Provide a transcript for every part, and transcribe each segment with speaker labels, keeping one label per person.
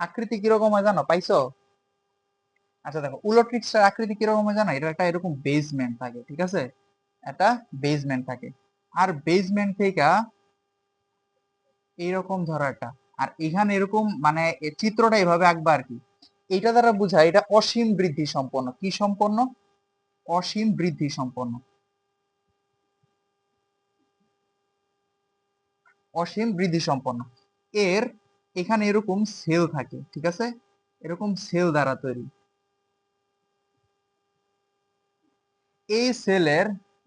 Speaker 1: আকৃতি কীরকম হয় জানো? পাইছো? আচ্ছা দেখো উলোট্রিক্সটার আকৃতি কীরকম হয় জানো? এটা একটা এরকম থাকে, ঠিক আছে? থাকে। আর থেকে এইরকম ধরো একটা। আর এখানে এরকম মানে চিত্রটা এভাবে আঁকবা আর কি। এটা দ্বারা বোঝায়, এটা অসীম বৃদ্ধি সম্পন্ন। কি সম্পন্ন? অসীম বৃদ্ধি সম্পন্ন। অসীম বৃদ্ধি সম্পন্ন। এর এখানে এরকম সেল থাকে, ঠিক আছে? এরকম সেল দ্বারা তৈরি। এই সেলের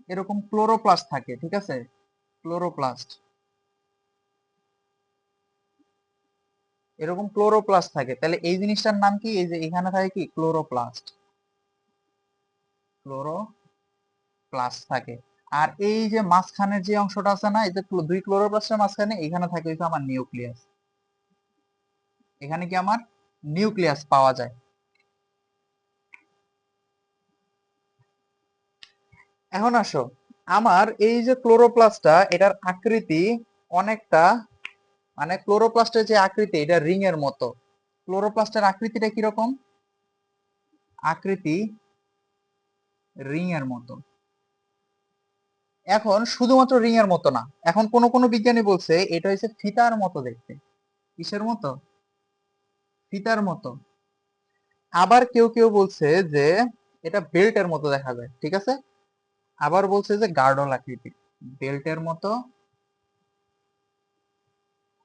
Speaker 1: এরকম ক্লোরোপ্লাস্ট থাকে, ঠিক আছে? ক্লোরোপ্লাস্ট এরকম ক্লোরোপ্লাস্ট থাকে। তাহলে এই জিনিসটার নাম কি? এই যে এখানে থাকে কি? ক্লোরোপ্লাস্ট ক্লোরোপ্লাস্ট থাকে। আর এই যে মাঝখানের যে অংশটা আছে না, এই যে দুই ক্লোরোপ্লাস্টের মাঝখানে, এখানে থাকে হচ্ছে আমার নিউক্লিয়াস এখানে কি আমার নিউক্লিয়াস পাওয়া যায়? এখন আসো, আমার এই যে ক্লোরোপ্লাস্টটা, এটার আকৃতি অনেকটা মানে ক্লোরোপ্লাস্টের যে আকৃতি, এটা রিং এর মতো। ক্লোরোপ্লাস্টের আকৃতিটা কীরকম? আকৃতি রিং এর মতো। এখন শুধুমাত্র রিং এর মতো না, এখন কোন কোন বিজ্ঞানী বলছে এটা হচ্ছে ফিতার মতো দেখতে। কিসের মতো? ফিতার মতো। আবার কেউ কেউ বলছে যে এটা বেল্টের মতো দেখা যায়, ঠিক আছে? আবার বলছে যে গার্ডল আকৃতি, বেল্টের মতো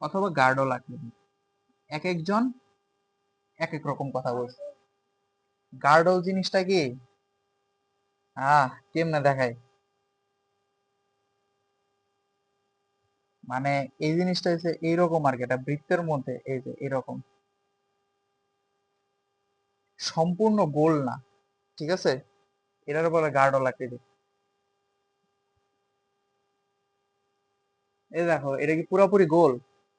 Speaker 1: অথবা গার্ডল আকৃতি। এক একজন এক এক রকম কথা বলছে। গার্ডল জিনিসটা কি? আহ, কেমনে দেখায়? মানে এই জিনিসটা হচ্ছে এইরকম আর কি, এটা বৃত্তের মধ্যে এই যে এরকম। সম্পূর্ণ গোল না, ঠিক আছে? এটার বলে গার্ডল আকৃতি এই দেখো, এটা কি পুরোপুরি গোল?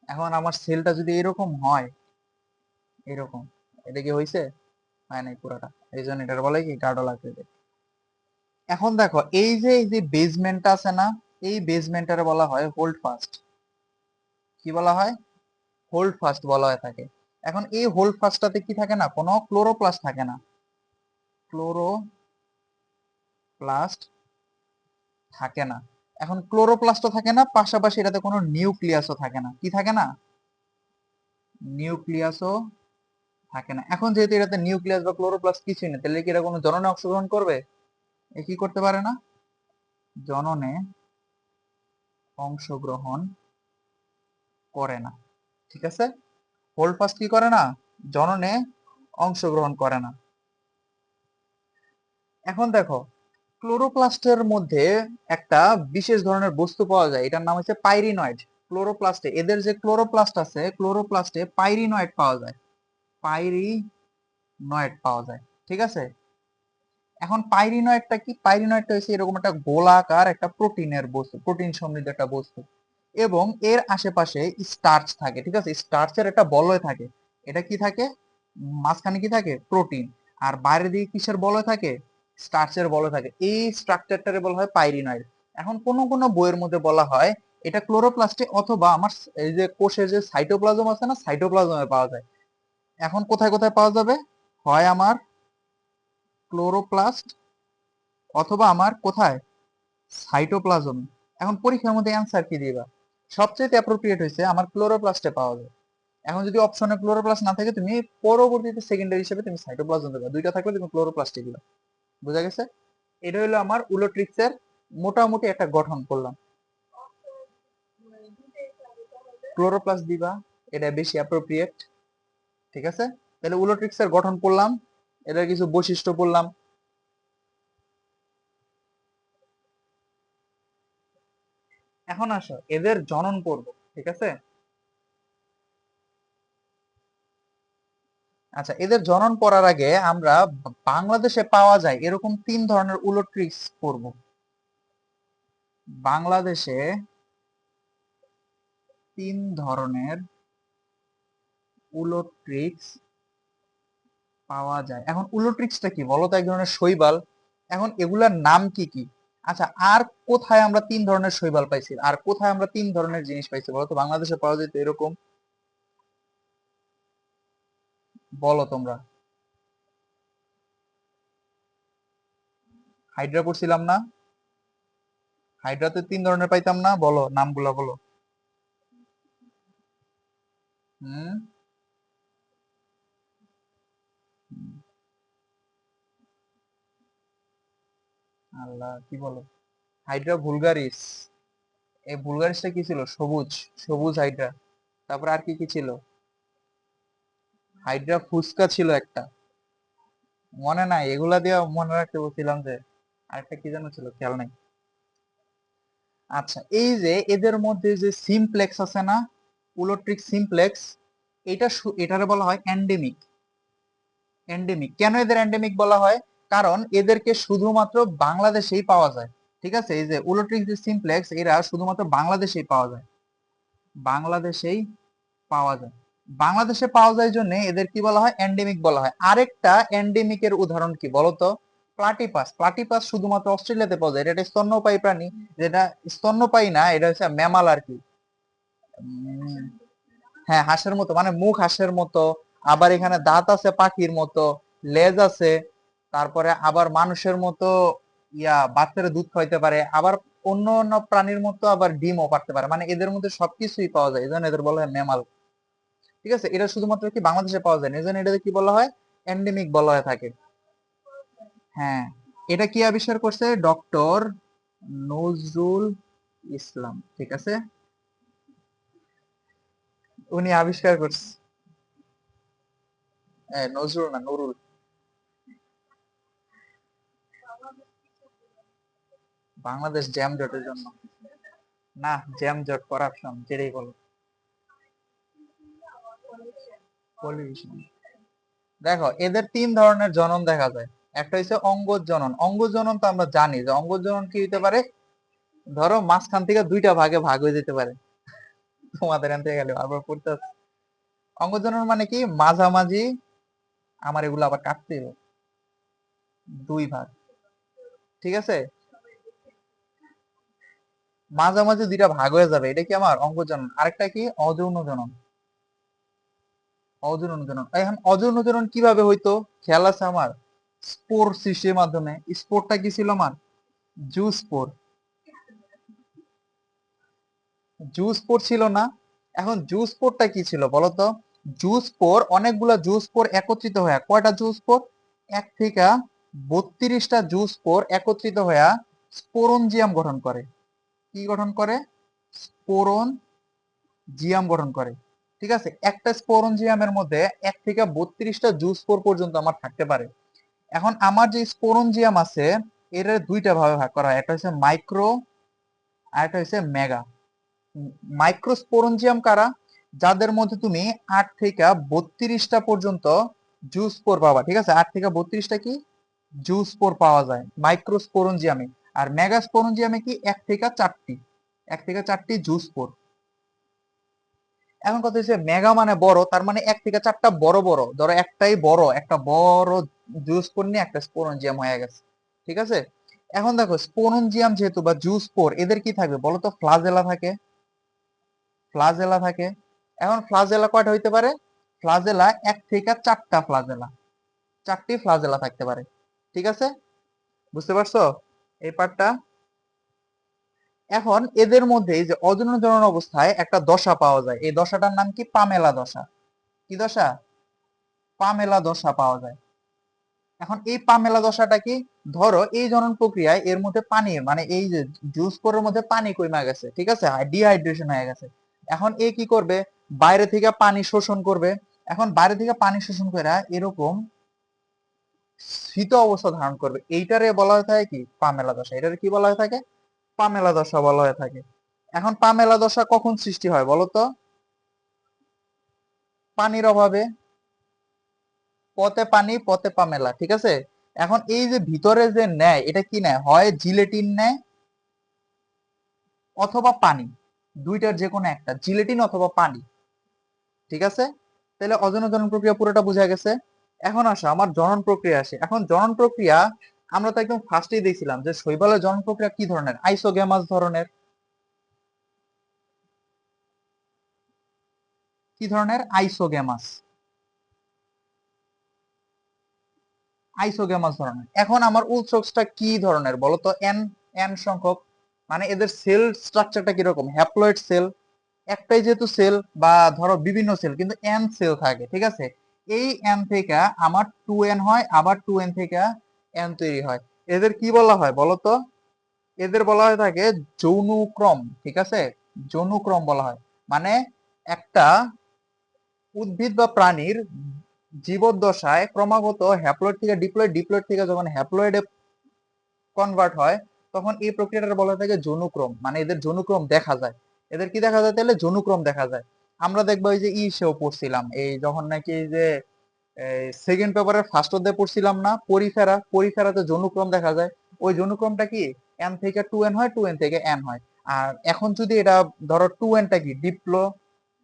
Speaker 1: এখন আমার সেলটা যদি এরকম হয়, এরকম, এটা কি হয়েছে হয় নাই পুরোটা, এই জন্য এটার বলে কি গার্ডল আকৃতি এখন দেখো, এই যে এই যে বেসমেন্টটা আছে না, এই বেসমেন্টারে বলা হয় হোল্ড ফাস্ট কি বলা হয়? হোল্ড ফাস্ট বলা হয়ে থাকে। এখন এই হোল্ড ফাস্টটাতে কি থাকে না? কোনো ক্লোরোপ্লাস্ট থাকে না। ক্লোরোপ্লাস্ট থাকে না। এখন ক্লোরোপ্লাস্টও থাকে না, পাশাপাশি এটাতে কোনো নিউক্লিয়াসও থাকে না। কি থাকে না? নিউক্লিয়াসও থাকে না। এখন যেহেতু এটাতে নিউক্লিয়াস বা ক্লোরোপ্লাস্ট কিছুই না, তাহলে কি এটা কোনো জননে অংশগ্রহণ করবে? এ কি করতে পারে না? জননে অংশগ্রহণ করে না। ঠিক আছে? হোল্ড ফাস্ট কি করে না? জননে অংশগ্রহণ করে না। এখন দেখো, ক্লোরোপ্লাস্টের মধ্যে একটা বিশেষ ধরনের বস্তু পাওয়া যায়। এটার নাম হচ্ছে পাইরিনয়েড। ক্লোরোপ্লাস্টে, এদের যে ক্লোরোপ্লাস্ট আছে, ক্লোরোপ্লাস্টে পাইরিনয়েড পাওয়া যায়। পাইরিনয়েড পাওয়া যায়। ঠিক আছে? এখন পাইরিনয়েডটা কি? পাইরিনয়েডটা হচ্ছে এরকম একটা গোলাকার একটা প্রোটিনের বস্তু, প্রোটিন সমৃদ্ধ একটা বস্তু। এবং এর আশেপাশে স্টার্চ থাকে, ঠিক আছে? স্টার্চের একটা বলয় থাকে। এটা কি থাকে? মাঝখানে কি থাকে? প্রোটিন আর বাইরের দিকে কিসের বলয় থাকে? স্টার্চের বলয় থাকে। এই স্ট্রাকচারটারে বলা হয় পাইরিনয়েড এখন কোন কোন বইয়ের মধ্যে বলা হয়, এটা ক্লোরোপ্লাস্টে অথবা আমার এই যে কোষের যে সাইটোপ্লাজম আছে না সাইটোপ্লাজমে পাওয়া যায়। এখন কোথায় কোথায় পাওয়া যাবে? হয় আমার ক্লোরোপ্লাস্ট অথবা আমার কোথায়? সাইটোপ্লাজম এখন পরীক্ষার মধ্যে অ্যান্সার কি দিবা? সবচেয়ে অ্যাপ্রোপ্রিয়েট হয়েছে আমার ক্লোরোপ্লাস্টে পাওয়া যায়। এখন যদি অপশনে ক্লোরোপ্লাস্ট না থাকে, তুমি পরবর্তীতে সেকেন্ডারি হিসেবে তুমি সাইটোপ্লাজম দেবে। দুইটা থাকলে তুমি ক্লোরোপ্লাস্টে দিবা। বুঝা গেছে? এটা হলো আমার উলোট্রিক্সের মোটামুটি একটা গঠন করলাম। ক্লোরোপ্লাস্ট দিবা, এটা বেশি অ্যাপ্রোপ্রিয়েট ঠিক আছে? তাহলে উলোট্রিক্সের গঠন করলাম, এটার কিছু বৈশিষ্ট্য বললাম এখন আসো, এদের জনন পর্ব ঠিক আছে? আচ্ছা এদের জনন পড়ার আগে আমরা বাংলাদেশে পাওয়া যায় এরকম তিন ধরনের উলোট্রিক্স পড়ব বাংলাদেশে তিন ধরনের উলোট্রিক্স পাওয়া যায়। এখন উলোট্রিক্সটা কি? বলো তো, এক ধরনের শৈবাল। এখন এগুলার নাম কি কি? আচ্ছা আর কোথায় আমরা তিন ধরনের শৈবাল পাইছি? আর কোথায় আমরা তিন ধরনের জিনিস পাইছি বলতো? বাংলাদেশে পাওয়া যেত এরকম। বলো তোমরা। হাইড্রা পড়ছিলাম না। হাইড্রাতে তিন ধরনের পাইতাম না? বলো, নামগুলো বলো। হুম? আল্লাহ, কি বলো? Hydra vulgaris. এই ভুলগারিসটা কি ছিল? সবুজ সবুজ হাইড্রা। তারপর আর কি কি ছিল? হাইড্রা ফুসকা ছিল একটা। মনে নাই, এগুলা দিয়ে মনে রাখতে বলছিলাম যে, আরেকটা কি যেন ছিল, খেয়াল নাই। আচ্ছা এই যে এদের মধ্যে যে সিমপ্লেক্স আছে না, উলোট্রিক সিমপ্লেক্স, এটা এটারে বলা হয় এন্ডেমিক এন্ডেমিক কেন এদের এন্ডেমিক বলা হয়? কারণ এদেরকে শুধুমাত্র বাংলাদেশেই পাওয়া যায়। ঠিক আছে? এই যে উলোট্রিক যে সিমপ্লেক্স, এরা শুধুমাত্র বাংলাদেশেই পাওয়া যায়। বাংলাদেশেই পাওয়া যায়। বাংলাদেশে পাওয়া যায় জন্য এদের কি বলা হয়? এন্ডেমিক বলা হয়। আরেকটা এন্ডেমিকের উদাহরণ কি বলতো? প্লাটিপাস প্লাটিপাস শুধুমাত্র অস্ট্রেলিয়াতে পাওয়া যায়। এটা স্তন্যপায়ী প্রাণী। যেটা স্তন্যপায়ী না, এটা হচ্ছে ম্যামাল আর কি। হ্যাঁ হাঁসের মতো। মানে মুখ হাঁসের মতো। আবার এখানে দাঁত আছে পাখির মতো। লেজ আছে। তারপরে আবার মানুষের মতো ইয়া বাচ্চারা দুধ খাইতে পারে, আবার অন্য অন্য প্রাণীর মতো আবার ডিমও পারতে পারে। মানে এদের মধ্যে সবকিছুই পাওয়া যায়, এই জন্য এদের বলা হয় ম্যামাল ঠিক আছে? এটা শুধুমাত্র কি বাংলাদেশে পাওয়া যায় না, এই জন্য এটাকে কি বলা হয়? এন্ডেমিক বলা হয়ে থাকে। হ্যাঁ এটা কি আবিষ্কার করছে? ডক্টর নজরুল ইসলাম, ঠিক আছে? উনি আবিষ্কার করছে। নজরুল না, নুরুল। বাংলাদেশ জ্যাম জটের জন্য। না জ্যাম জট করাপশন যেটাই বলো। দেখো, এদের তিন ধরনের জনন দেখা যায়। একটা হচ্ছে অঙ্গজ জনন। অঙ্গজ জনন তো আমরা জানি যে অঙ্গজ জনন কি হতে পারে? ধরো মাঝখান থেকে দুইটা ভাগে ভাগ হয়ে যেতে পারে। তোমাদের এখান থেকে গেলে আবার পড়তে। অঙ্গজ জনন মানে কি? মাঝামাঝি, আমার এগুলো আবার কাটতে হবে। দুই ভাগ। ঠিক আছে? মাঝামাঝি দুইটা ভাগ হয়ে যাবে। এটা কি আমার? অঙ্গ জনন আরেকটা কি? অযৌন জনন অযৌন জনন এখন অযৌন জনন কীভাবে হইতো? খেয়াল আছে আমার? স্পোর সৃষ্টির মাধ্যমে। স্পোরটা কি ছিল আমার? জু স্পোর। জু স্পোর ছিল না। এখন জু স্পোরটা কি ছিল বলতো জু স্পোর, অনেকগুলা জু স্পোর একত্রিত হয়ে, কয়টা জু স্পোর? এক থেকে বত্রিশটা জু স্পোর একত্রিত হয়ে স্পোরঞ্জিয়াম গঠন করে। কি গঠন করে? স্পোরন জিয়াম গঠন করে। ঠিক আছে? একটা স্পোরঞ্জিয়ামের মধ্যে এক থেকে বত্রিশটা জু স্পোর পর্যন্ত আমার থাকতে পারে। এখন আমার যে স্পোরঞ্জিয়াম আছে এর দুইটা ভাবে ভাগ করা হয়। একটা হচ্ছে মাইক্রো আর একটা হচ্ছে মেগা। মাইক্রোস্পোরঞ্জিয়াম কারা? যাদের মধ্যে তুমি আট থেকে বত্রিশটা পর্যন্ত জুস স্পোর পাবা। ঠিক আছে? আট থেকে বত্রিশটা কি? জুস স্পোর পাওয়া যায়। মাইক্রোস্পোরঞ্জিয়ামে আর মেগাস্পোরঞ্জিয়ামে কি এক থেকে চারটি, এক থেকে চারটি জুস স্পোর এখন কথা হচ্ছে মেগা মানে বড়, তার মানে এক থেকে চারটা বড় বড়। ধরো একটাই বড়, একটা বড় জুস স্পোর নিয়ে একটা স্পোরঞ্জিয়াম হয়ে গেছে। ঠিক আছে? এখন দেখো স্পোরঞ্জিয়াম যেহেতু বা জুস স্পোর এদের কি থাকবে বলো তো ফ্লাজেলা থাকে। ফ্লাজেলা থাকে। এখন ফ্লাজেলা কয়টা হইতে পারে? ফ্লাজেলা এক থেকে চারটা ফ্লাজেলা চারটি ফ্লাজেলা থাকতে পারে। ঠিক আছে? বুঝতে পারছ? এই পার্টটা এখন এদের মধ্যে যে অজনন জনন অবস্থায় একটা দশা পাওয়া যায়। এই দশাটার নাম কি? পামেলা দশা। কি দশা? পামেলা দশা পাওয়া যায়। এখন এই পামেলা দশাটা কি? ধরো এই জনন প্রক্রিয়ায় এর মধ্যে পানি মানে এই যে জুস করার মধ্যে পানি কমে গেছে, ঠিক আছে? ডিহাইড্রেশন হয়ে গেছে। এখন এ কি করবে? বাইরে থেকে পানি শোষণ করবে। এখন বাইরে থেকে পানি শোষণ করে এরকম শীত অবস্থা ধারণ করবে। এইটারে বলা হয়ে থাকে কি? পামেলা দশা। এটারে কি বলা হয়ে থাকে? পামেলা দশা বলা হয়ে থাকে। এখন পামেলা দশা কখন সৃষ্টি হয় বলতো পানির অভাবে। পথে পানি, পথে পামেলা, ঠিক আছে? এখন এই যে ভিতরে যে নেয় এটা কি নেয় হয় জিলেটিন নেয় অথবা পানি। দুইটার যে কোনো একটা। জিলেটিন অথবা পানি। ঠিক আছে? তাহলে অজন প্রক্রিয়া পুরোটা বোঝা গেছে। এখন আসো, আমার জনন প্রক্রিয়া আসে। এখন জনন প্রক্রিয়া, আমরা তো একদম ফার্স্টেই দেখছিলাম যে শৈবালের জনন প্রক্রিয়া কি ধরনের? আইসোগ্যামাস ধরনের। কি ধরনের? আইসোগ্যামাস আইসোগ্যামাস ধরনের। এখন আমার উলসক্সটা কি ধরনের বলতো এন এন সংখ্যক। মানে এদের সেল স্ট্রাকচারটা কীরকম? হ্যাপ্লয়েড সেল একটাই যেহেতু সেল বা ধরো বিভিন্ন সেল কিন্তু এন সেল থাকে, ঠিক আছে? এই এন থেকে আমার টু এন হয়, আবার টু এন থেকে এন তৈরি হয়। এদের কি বলা হয় বলতো এদের বলা হয় থাকে যৌনুক্রম, ঠিক আছে? যৌনুক্রম বলা হয়। মানে একটা উদ্ভিদ বা প্রাণীর জীবদ্দশায় ক্রমাগত হ্যাপ্লয়েড থেকে ডিপ্লয়েড ডিপ্লয়েড থেকে যখন হ্যাপ্লয়েডে কনভার্ট হয়, তখন এই প্রক্রিয়াটা বলা থাকে যৌনুক্রম। মানে এদের যৌনুক্রম দেখা যায়। এদের কি দেখা যায়? তাহলে যৌনুক্রম দেখা যায়। আমরা দেখব এই যে ই সেও পড়ছিলাম। এই যখন নাকি যে সেকেন্ড পেপারের ফার্স্ট অধ্যায় পড়ছিলাম না, পরিফেরা, পরিফেরাতে যৌনুক্রম দেখা যায়। ওই যৌনুক্রমটা কি? এন থেকে টু এন হয় টু এন থেকে এন হয়। আর এখন যদি এটা ধরো টু এনটা কি? ডিপ্লো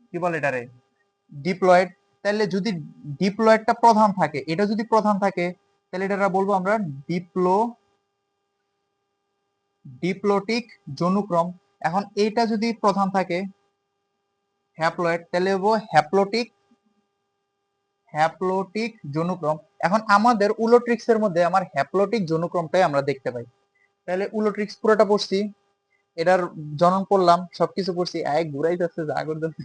Speaker 1: কি বলে এটারে? ডিপ্লয়েড তাহলে যদি ডিপ্লয়েডটা প্রধান থাকে, এটা যদি প্রধান থাকে তাহলে এটা বলব আমরা ডিপ্লো ডিপ্লোটিক যৌনুক্রম। এখন এইটা যদি প্রধান থাকে হ্যাপ্লয়েড তাহলে হ্যাপ্লোটিক হ্যাপ্লোটিক যৌনুক্রম এখন আমাদের উলোট্রিক্স এর মধ্যে আমার হ্যাপ্লোটিক যৌনুক্রমটাই আমরা দেখতে পাই। তাহলে উলোট্রিক্স পুরোটা পড়ছি, এটার জনন পড়লাম সবকিছু পড়ছি। এক ঘুরাই যাচ্ছে যা করতেছে।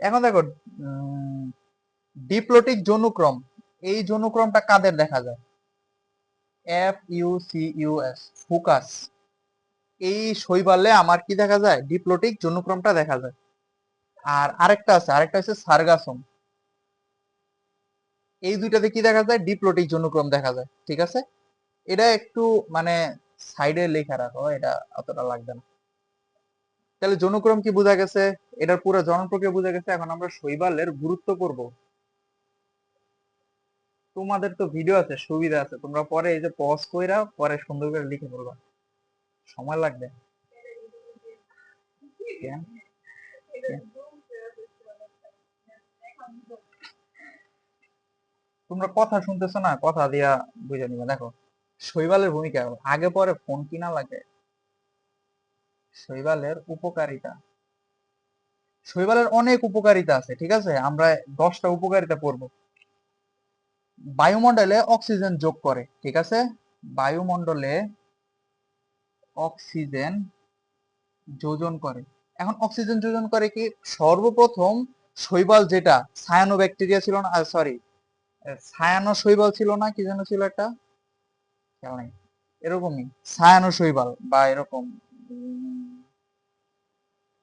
Speaker 1: এখন দেখো ডিপ্লোটিক যৌনুক্রম এই যৌনুক্রমটা কাদের দেখা যায়? F U C U S Fucus এই শৈবালে আমার কি দেখা যায়? ডিপ্লোটিক যৌনুক্রমটা দেখা যায়। আর আরেকটা আছে, আরেকটা হচ্ছে সার্গাসম এই দুইটাতে কি দেখা যায়? ডিপ্লোটিক যৌনুক্রম দেখা যায়, ঠিক আছে? এটা একটু মানে সাইডে লেখা রাখো, এটা অতটা লাগবে না। তাহলে যৌনক্রম কি বোঝা গেছে? এটার পুরো জনন প্রক্রিয়া বোঝা গেছে। এখন আমরা শৈবালের গুরুত্ব করব তোমাদের তো ভিডিও আছে, সুবিধা আছে। তোমরা পরে এই যে পজ কইরা পরে সুন্দর করে লিখে বলবা সময় লাগবে? তোমরা কথা শুনতেছো না? কথা দিয়া বুঝে নিবা। দেখো, শৈবালের ভূমিকা আগে পরে ফোন কিনা লাগে? শৈবালের উপকারিতা। শৈবালের অনেক উপকারিতা আছে, ঠিক আছে? আমরা দশটা উপকারিতা পড়ব। বায়ুমণ্ডলে অক্সিজেন যোগ করে, ঠিক আছে? বায়ুমণ্ডলে অক্সিজেন যোজন করে। এখন অক্সিজেন যোজন করে কি? সর্বপ্রথম শৈবাল যেটা সায়ানো ব্যাকটেরিয়া ছিল না সরি সায়ানো শৈবাল ছিল না, কি যেন ছিল একটা? এরকমই সায়ানো শৈবাল বা এরকম।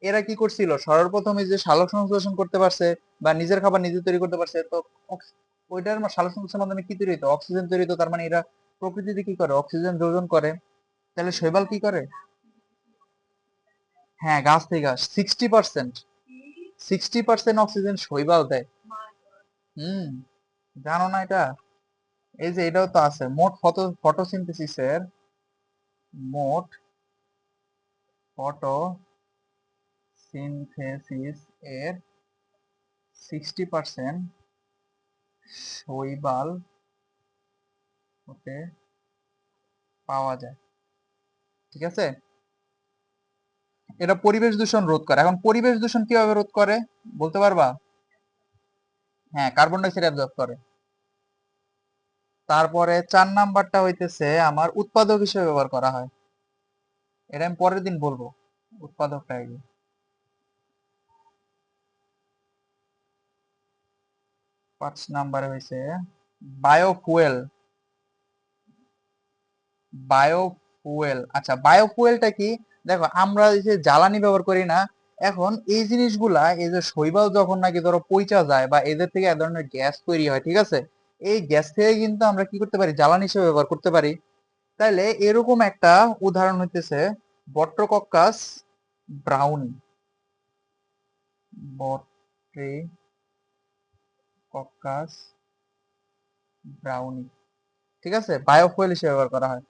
Speaker 1: এরা কি করছিল? সর্বপ্রথম যে সালোক সংশ্লেষণ করতে পারছে বা নিজের খাবার নিজে তৈরি করতে পারছে, তো ওইটার সালোক সংশ্লেষণের মাধ্যমে কি তৈরি হতো অক্সিজেন তৈরি হতো তার মানে এরা প্রকৃতিতে কি করে? অক্সিজেন যোজন করে। তাহলে শৈবাল কি করে? হ্যাঁ গাছ থেকে গাছ sixty percent sixty percent oxygen শৈবাল দেয়। হুম, জানো না এটা? এই যে এটাও তো আছে। মোট ফটো, ফটোসিনথেসিসের মোট ফটো সিনথেসিস এর সিক্সটি পার্সেন্ট শৈবাল হতে পাওয়া যায়। ঠিক আছে? এটা পরিবেশ দূষণ রোধ করে। এখন পরিবেশ দূষণ কীভাবে রোধ করে? বলতে পারবা? হ্যাঁ কার্বন ডাইঅক্সাইড অ্যাবজর্ব করে। তারপরে চার নাম্বারটা হইতেছে আমার উৎপাদক হিসেবে ব্যবহার করা হয়। এটা আমি পরের দিন বলব, উৎপাদকটা আগে। পাঁচ নাম্বারে হয়েছে বায়োফুয়েল বায়োফুয়েল আচ্ছা বায়ো ফুয়েলটা কি? দেখো, আমরা যে জ্বালানি ব্যবহার করি না, এখন এই জিনিসগুলা, এই যে শৈবাল যখন নাকি ধরো পইচা যায় বা এদের থেকে এক ধরনের গ্যাস তৈরি হয়, ঠিক আছে? এই গ্যাস থেকে কিন্তু আমরা কি করতে পারি? জ্বালানি হিসেবে ব্যবহার করতে পারি। তাইলে এরকম একটা উদাহরণ হইতেছে, বট্রকক্কাস ব্রাউনি। Botryococcus braunii. ঠিক আছে? বায়োফুয়েল হিসেবে ব্যবহার করা হয়।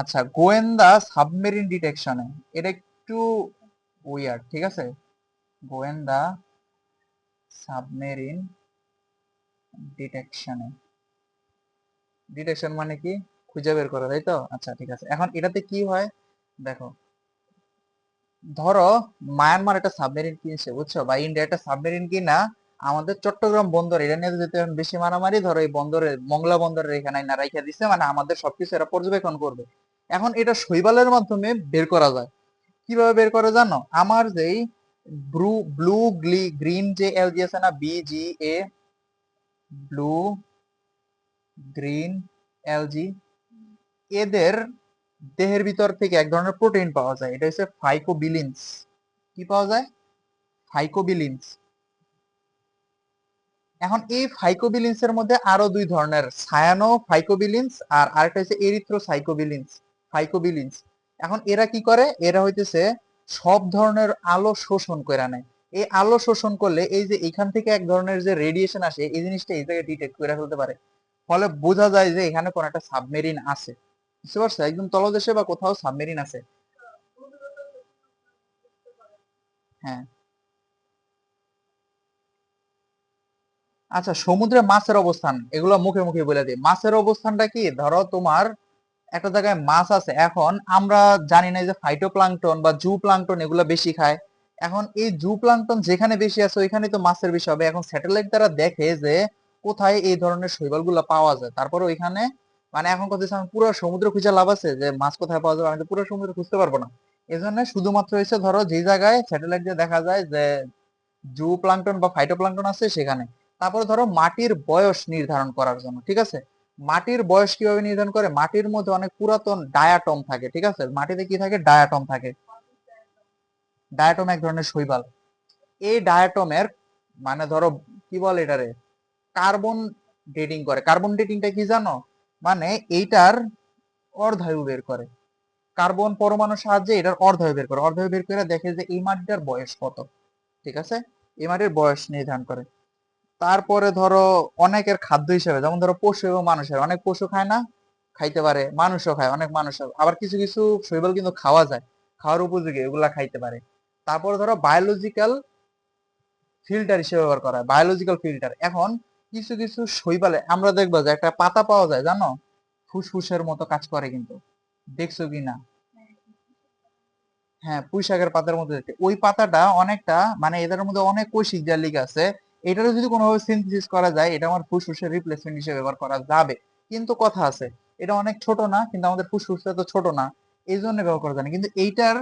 Speaker 1: আচ্ছা গোয়েন্দা সাবমেরিন ডিটেকশনে, এটা একটু উইয়ার ঠিক আছে? গোয়েন্দা সাবমেরিন ডিটেকশনে। ডিটেকশন মানে কি? খুঁজে বের করা, তাই তো? আচ্ছা ঠিক আছে। এখন এটাতে কি হয়? দেখো, ধরো, মায়ানমার একটা সাবমেরিন কিনছে, বুঝছ? বা ইন্ডিয়া একটা সাবমেরিন কিনা আমাদের চট্টগ্রাম বন্দর, এটা নিয়ে যদি বেশি মারামারি, ধরো এই বন্দরে মংলা বন্দরের এখানে না রাইখা দিছে মানে আমাদের সবকিছু এরা পর্যবেক্ষণ করবে। এখন এটা শৈবালের মাধ্যমে বের করা যায়। কীভাবে বের করে জানো? আমার যেই ব্লু ব্লু গ্রিন যে এলজি আছে না B G A blue, green algae এদের দেহের ভিতর থেকে এক ধরনের প্রোটিন পাওয়া যায়। এটা হচ্ছে ফাইকোবিলিনস। কি পাওয়া যায়? ফাইকোবিলিনস। এখন এই ফাইকোবিলিনস এর মধ্যে আরও দুই ধরনের সায়ানো ফাইকোবিলিনস আর আরেকটা হচ্ছে এরিথ্রো সাইকোবিলিনস ফাইকোবিলিনস এখন এরা কি করে? এরা হইতেছে সব ধরনের আলো শোষণ করে নেয় এই আলো শোষণ করলে এই যে এখান থেকে এক ধরনের যে রেডিয়েশন আসে, এই জিনিসটা এই জায়গায় ডিটেক্ট করে ফেলতে পারে। ফলে বোঝা যায় যে এখানে কোন একটা সাবমেরিন আছে। বুঝতে পারছ একদম তলদেশে বা কোথাও সাবমেরিন আছে। হ্যাঁ। আচ্ছা সমুদ্রে মাছের অবস্থান, এগুলো মুখে মুখে বলে দিই। মাছের অবস্থানটা কি? ধরো তোমার একটা জায়গায় মাছ আছে, এখন আমরা জানি না যে ফাইটোপ্লাঙ্কটন বা জু প্লাংটন এগুলো বেশি খায়। এখন এই জু প্লাংটন যেখানে বেশি আছে, ওইখানে তো মাছের বেশি হবে। এখন স্যাটেলাইট দ্বারা দেখে যে কোথায় এই ধরনের শৈবাল শৈবালগুলো পাওয়া যায়। তারপর ওইখানে মানে এখন কথা আমি পুরো সমুদ্র খুঁজে লাভ আছে যে মাছ কোথায় পাওয়া যাবে? আমি তো পুরো সমুদ্র খুঁজতে পারব না। এই জন্য শুধুমাত্র হচ্ছে ধরো যে জায়গায় স্যাটেলাইট দিয়ে দেখা যায় যে জু প্লাংটন বা ফাইটোপ্লাঙ্কটন আছে সেখানে। তারপরে ধরো মাটির বয়স নির্ধারণ করার জন্য, ঠিক আছে? মাটির বয়স কীভাবে নির্ধারণ করে? মাটির মধ্যে অনেক পুরাতন ডায়াটম থাকে, ঠিক আছে? মাটিতে কি থাকে? ডায়াটম থাকে। ডায়াটম এক ধরনের শৈবাল। এই ডায়াটমের মানে ধরো কি বলে এটারে? কার্বন ডেটিং করে। কার্বন ডেটিংটা কি জানো? মানে এইটার অর্ধায়ু বের করে। কার্বন পরমাণুর সাহায্যে এটার অর্ধায়ু বের করে। অর্ধায়ু বের করে দেখে যে এই মাটিটার বয়স কত, ঠিক আছে? এই মাটির বয়স নির্ধারণ করে। তারপরে ধরো অনেকের খাদ্য হিসেবে, যেমন ধরো পশু এবং মানুষের, অনেক পশু খায় না, খাইতে পারে, মানুষও খায়, অনেক মানুষ আবার কিছু কিছু শৈবাল কিন্তু খাওয়া যায়, খাওয়ার উপযোগী, এগুলা খাইতে পারে। তারপর ধরো বায়োলজিক্যাল ফিল্টার হিসেবে ব্যবহার করা হয় বায়োলজিক্যাল ফিল্টার এখন কিছু কিছু শৈবালে, আমরা দেখব যে একটা পাতা পাওয়া যায়, জানো? ফুসফুসের মতো কাজ করে কিন্তু, দেখছ কি না? হ্যাঁ পুঁই শাকের পাতার মধ্যে ওই পাতাটা অনেকটা মানে এদের মধ্যে অনেক কৈশিক জালিক আছে এটারও যদি কোনোভাবে সিনথেসিস করা যায়, এটা আমার ফুসফুসের রিপ্লেসমেন্ট হিসেবে ব্যবহার করা যাবে। কিন্তু কথা আছে, এটা অনেক ছোট না, কিন্তু আমাদের ফুসফুসটা তো ছোট না এই জন্য ব্যবহার করা যায় না। কিন্তু এইটার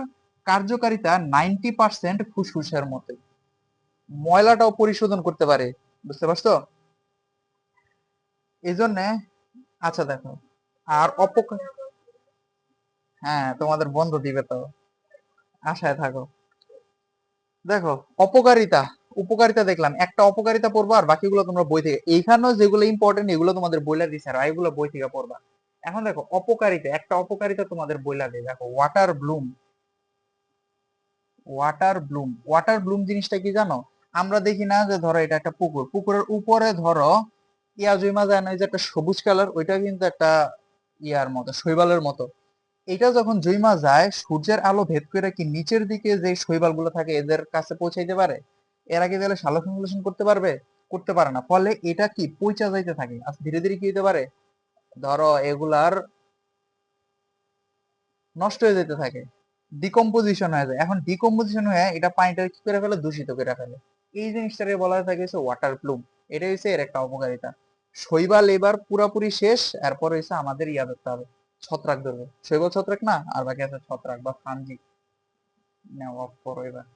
Speaker 1: কার্যকারিতা নাইনটি পার্সেন্ট ফুসফুসের মতো। ময়লাটাও পরিশোধন করতে পারে, বুঝতে পারছ? এই জন্য আচ্ছা দেখো, আর অপকার হ্যাঁ তোমাদের বন্ধ দিবে তো, আশায় থাকো। দেখো, অপকারিতা। উপকারিতা দেখলাম, একটা অপকারিতা পড়বা আর বাকিগুলো তোমরা বই থেকে, এইখানেও যেগুলো ইম্পর্টেন্ট এগুলো তোমাদের বইলা দিছে আর এগুলো বই থেকে পড়বা। এখন দেখো, অপকারিতা, একটা অপকারিতা তোমাদের বইলা দেয়। দেখো water bloom water bloom water bloom জিনিসটা কি জানো? আমরা দেখি না যে ধরো এটা একটা পুকুর, পুকুরের উপরে ধরো ইয়া জৈমা যায় না যে একটা সবুজ কালার, ওইটা কিন্তু একটা ইয়ার মতো, শৈবালের মতো। এটা যখন জৈমা যায়, সূর্যের আলো ভেদ করে কি নিচের দিকে যে শৈবালগুলো থাকে, এদের কাছে পৌঁছাইতে পারে? এরা কি তাহলে সালোক সংশ্লেষণ করতে পারবে? করতে পারে না। ফলে এটা কি? পচা যাইতে থাকে। আর ধীরে ধীরে কি হতে পারে? ধরো, এগুলার নষ্ট হয়ে যেতে থাকে। ডিকম্পোজিশন হয়ে যায়। এখন ডিকম্পোজিশন হয়ে এটা পানিটা কি করে ফেলে? দূষিত করে ফেলে। এই জিনিসটাকে বলা হয়ে থাকে ওয়াটার প্লুম এটা হচ্ছে এর একটা অপকারিতা শৈবাল এবার পুরাপুরি শেষ, এরপর হচ্ছে আমাদের ইয়া ধরতে হবে। ছত্রাক ধরবে। শৈবাল ছত্রাক না? আর বাকি আছে ছত্রাক বা ফানজি নেওয়া করো এবার।